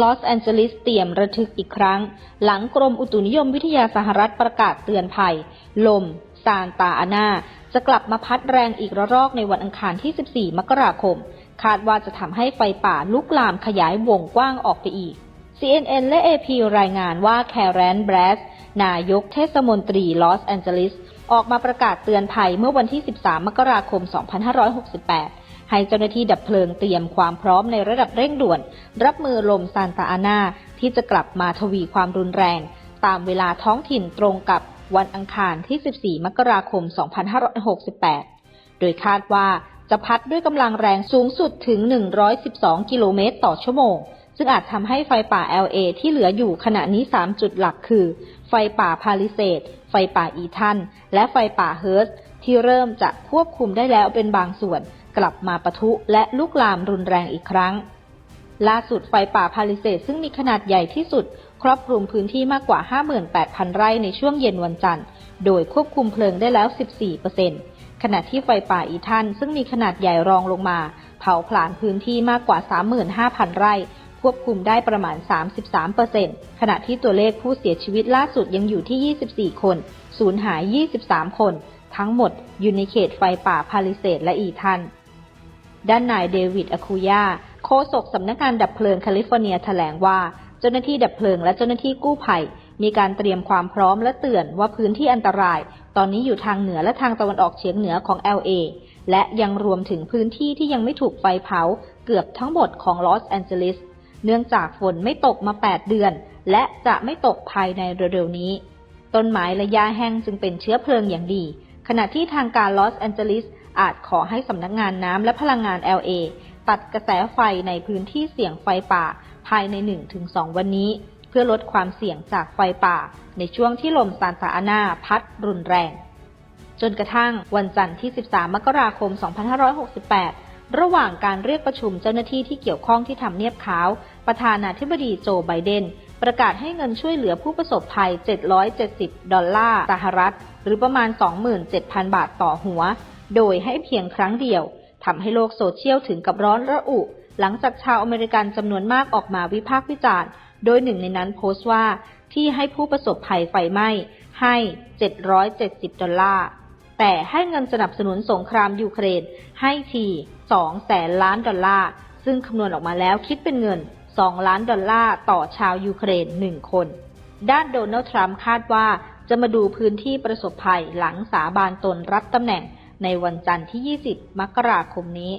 ลอสแอนเจลิสเตรียมระทึกอีกครั้ง หลังกรมอุตุนิยมวิทยาสหรัฐประกาศเตือนภัย ลม ซานตาอานา จะกลับมาพัดแรงอีกระลอกในวันอังคารที่ 14 มกราคม คาดว่าจะทำให้ไฟป่าลุกลามขยายวงกว้างออกไปอีก CNN และ AP รายงานว่าแคร์แรนแบรสนายกเทศมนตรีลอสแอนเจลิสออกมาประกาศเตือนภัยเมื่อวันที่ 13 มกราคม 2568 ให้เจ้าหน้าที่ดับเพลิงเตรียมความพร้อมในระดับเร่งด่วน รับมือลมซานตาอานาที่จะกลับมาทวีความรุนแรง ตามเวลาท้องถิ่นตรงกับวันอังคารที่ 14 มกราคม 2568 โดยคาดว่าจะพัดด้วยกำลังแรงสูงสุดถึง 112 กิโลเมตรต่อชั่วโมง ซึ่งอาจทำให้ไฟป่า LA ที่เหลืออยู่ขณะนี้ 3 จุดหลักคือ ไฟป่าพาลิเซดไฟป่าอีทัน และไฟป่าเฮิร์สที่เริ่มจะควบคุมได้แล้วเป็นบางส่วน กลับมาปะทุและลุกลามรุนแรงอีกครั้ง ล่าสุดไฟป่าพาลิเซดซึ่งมีขนาดใหญ่ที่สุด ครอบคลุมพื้นที่มากกว่า 58,000 ไร่ในช่วงเย็นวันจันทร์ โดยควบคุมเพลิงได้แล้ว 14%ขณะที่ไฟป่าอีทันซึ่งมีขนาดใหญ่รองลงมา เผาผลาญพื้นที่มากกว่า 35,000 ไร่ควบคุมได้ประมาณ 33%ขณะที่ตัวเลขผู้เสียชีวิตล่าสุดยังอยู่ที่ 24 คน สูญหาย 23 คน ทั้งหมดอยู่ในเขตไฟป่าพาลิเซดและอีทัน ด้านนายเดวิดอคูยาโฆษกสำนักงานดับเพลิงแคลิฟอร์เนียแถลงว่า เจ้าหน้าที่ดับเพลิงและเจ้าหน้าที่กู้ภัย มีการเตรียมความพร้อมและเตือนว่าพื้นที่อันตราย ตอนนี้อยู่ทางเหนือและทางตะวันออกเฉียงเหนือของ LA และยังรวมถึงพื้นที่ที่ยังไม่ถูกไฟเผาเกือบทั้งหมดของลอสแอนเจลิสเนื่องจากฝนไม่ตกมา 8 เดือน และจะไม่ตกภายในเร็วๆนี้ ต้นไม้และหญ้าแห้งจึงเป็นเชื้อเพลิงอย่างดี ขณะที่ทางการลอสแอนเจลิส อาจขอให้สำนักงานน้ำและพลังงาน LA ตัดกระแสไฟในพื้นที่เสี่ยงไฟป่าภายใน 1-2 วันนี้ เพื่อลดความเสี่ยงจากไฟป่า ในช่วงที่ลมซานตาอานาพัดรุนแรง จนกระทั่งวันจันทร์ที่ 13 มกราคม 2568 ระหว่างการเรียกประชุมเจ้าหน้าที่ที่เกี่ยวข้องที่ทำเนียบขาว ประธานาธิบดีโจไบเดนประกาศให้เงินช่วยเหลือผู้ประสบภัย 770 ดอลลาร์สหรัฐ หรือประมาณ 27,000 บาทต่อหัว โดยให้เพียงครั้งเดียวทำให้โลกโซเชียลถึงกับร้อนระอุ หลังจากชาวอเมริกันจำนวนมากออกมาวิพากษ์วิจารณ์ โดยหนึ่งในนั้นโพสต์ว่าที่ให้ผู้ประสบภัยไฟไหม้ให้ 770 ดอลลาร์ แต่ให้เงินสนับสนุนสงครามยูเครนให้ที2แสนล้านดอลลาร์ ซึ่งคำนวณออกมาแล้วคิดเป็นเงิน 2 ล้านดอลลาร์ต่อชาวยูเครน 1 คน ด้านโดนัลด์ทรัมป์คาดว่าจะมาดูพื้นที่ประสบภัยหลังสาบานตนรับตำแหน่ง ในวันจันทร์ที่ 20 มกราคมนี้